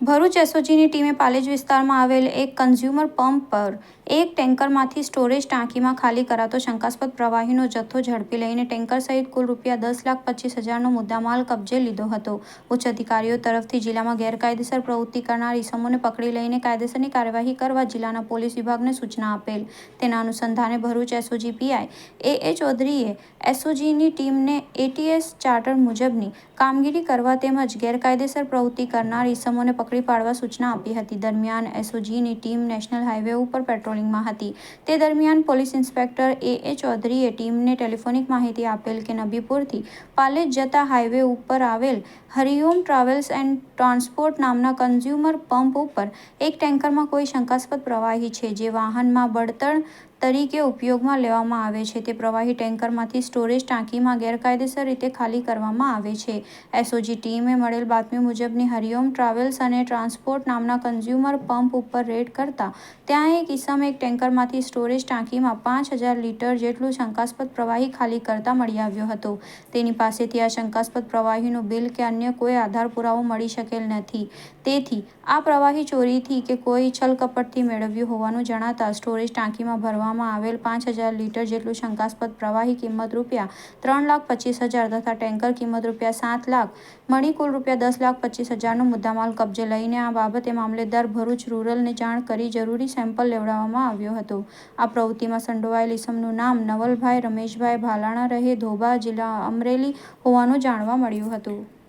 ભરૂચ એસઓજીની ટીમે પાલેજ વિસ્તારમાં આવેલ એક કન્ઝ્યુમર પંપ પર એક ટેન્કરમાંથી સ્ટોરેજ ટાંકીમાં ખાલી કરાતો શંકાસ્પદ પ્રવાહીનો જથ્થો ઝડપી લઈને ટેન્કર સહિત કુલ રૂપિયા દસ લાખ પચીસ હજારનો મુદ્દામાલ કબજે લીધો હતો. ઉચ્ચ અધિકારીઓ તરફથી જિલ્લામાં ગેરકાયદેસર પ્રવૃત્તિ કરનાર ઇસમોને પકડી લઈને કાયદેસરની કાર્યવાહી કરવા જિલ્લાના પોલીસ વિભાગને સૂચના આપેલ. તેના અનુસંધાને Bharuch SOG PI A A ચૌધરીએ એસઓજીની ટીમને એટીએસ ચાર્ટર મુજબની કામગીરી કરવા તેમજ ગેરકાયદેસર પ્રવૃત્તિ કરનાર ઇસમોને પકડી પાડવા સૂચના આપી હતી. દરમિયાન એસઓજીની ટીમ નેશનલ હાઈવે ઉપર પેટ્રોલિંગમાં હતી. તે દરમિયાન પોલીસ ઇન્સ્પેક્ટર એ. એ. ચૌધરીએ ટીમને ટેલિફોનિક માહિતી આપેલ કે નબીપુરથી પાલેજ જતા હાઈવે ઉપર આવેલ હરિઓમ ટ્રાવેલ્સ એન્ડ ટ્રાન્સપોર્ટ નામના કન્ઝ્યુમર પંપ ઉપર એક ટેન્કરમાં કોઈ શંકાસ્પદ પ્રવાહી છે. જે વાહનમાં બળતણ તરીકે ઉપયોગમાં લેવામાં આવે છે. તે પ્રવાહી ટેન્કરમાંથી સ્ટોરેજ ટાંકીમાં ગેરકાયદેસર રીતે ખાલી કરવામાં આવે છે. એસઓજી ટીમે મળેલ બાતમી મુજબની હરિઓમ ટ્રાવેલ્સ અને ટ્રાન્સપોર્ટ નામના કન્ઝ્યુમર પંપ ઉપર રેડ કરતા ત્યાં એક ઇસમ એક ટેન્કરમાંથી સ્ટોરેજ ટાંકીમાં પાંચ હજાર લીટર જેટલું શંકાસ્પદ પ્રવાહી ખાલી કરતા મળી આવ્યો હતો. તેની પાસેથી આ શંકાસ્પદ પ્રવાહીનું બિલ કે અન્ય કોઈ આધાર પુરાવો મળી શકેલ નથી. તેથી આ પ્રવાહી ચોરીથી કે કોઈ છલકપટથી મેળવ્યું હોવાનું જણાતા સ્ટોરેજ ટાંકીમાં ભરવામાં આવેલ પાંચ હજાર લીટર જેટલું શંકાસ્પદ પ્રવાહી કિંમત રૂપિયા ત્રણ લાખ પચીસ હજાર તથા ટેન્કર કિંમત રૂપિયા સાત લાખ મળી કુલ રૂપિયા દસ લાખ પચીસ હજારનો મુદ્દામાલ કબજે લઈને આ બાબતે મામલેદાર ભરૂચ રૂરલને જાણ કરી જરૂરી સેમ્પલ લેવડાવવામાં આવ્યો હતો. આ પ્રવૃત્તિમાં સંડોવાયેલ ઇસમનું નામ નવલભાઈ રમેશભાઈ ભાલાણા રહે ધોબા જિલ્લા અમરેલી હોવાનું જાણવા મળ્યું હતું.